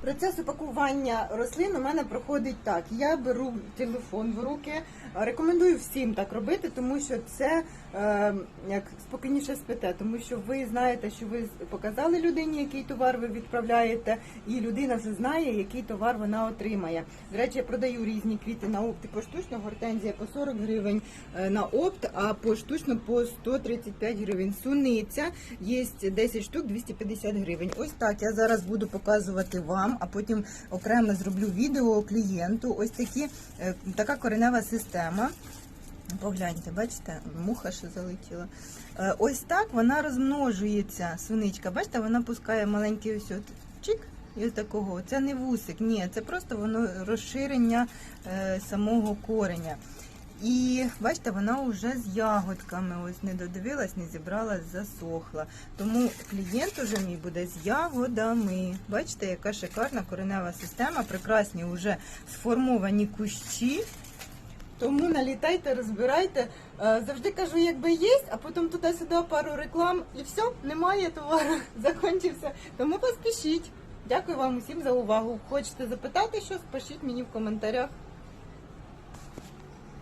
Процес упакування рослин у мене проходить так. Я беру телефон в руки, рекомендую всім так робити, тому що це е, як спокійніше спите, тому що ви знаєте, що ви показали людині, який товар ви відправляєте, і людина вже знає, який товар вона отримає. До речі, я продаю різні квіти на опт і поштучно, гортензія по 40 гривень е, на опт, а поштучно по 135 гривень. Суниця є 10 штук 250 гривень. Ось так я зараз буду показувати вам, а потім окремо зроблю відео клієнту. Ось такі е, така коренева система. Погляньте, бачите, муха ще залетіла. Е, Ось так вона розмножується, суничка. Бачите, вона пускає маленький ось от чик. І такого. Це не вусик, ні, це просто воно розширення е, самого кореня. І бачите, вона вже з ягодками. Ось не додивилась, не зібралась, засохла. Тому клієнт уже мій буде з ягодами. Бачите, яка шикарна коренева система, прекрасні вже сформовані кущі. Тому налітайте, розбирайте. Е, Завжди кажу, якби є, а потім туди-сюди пару реклам і все, немає товару, закінчився. Тому поспішіть. Дякую вам усім за увагу. Хочете запитати щось, пишіть мені в коментарях.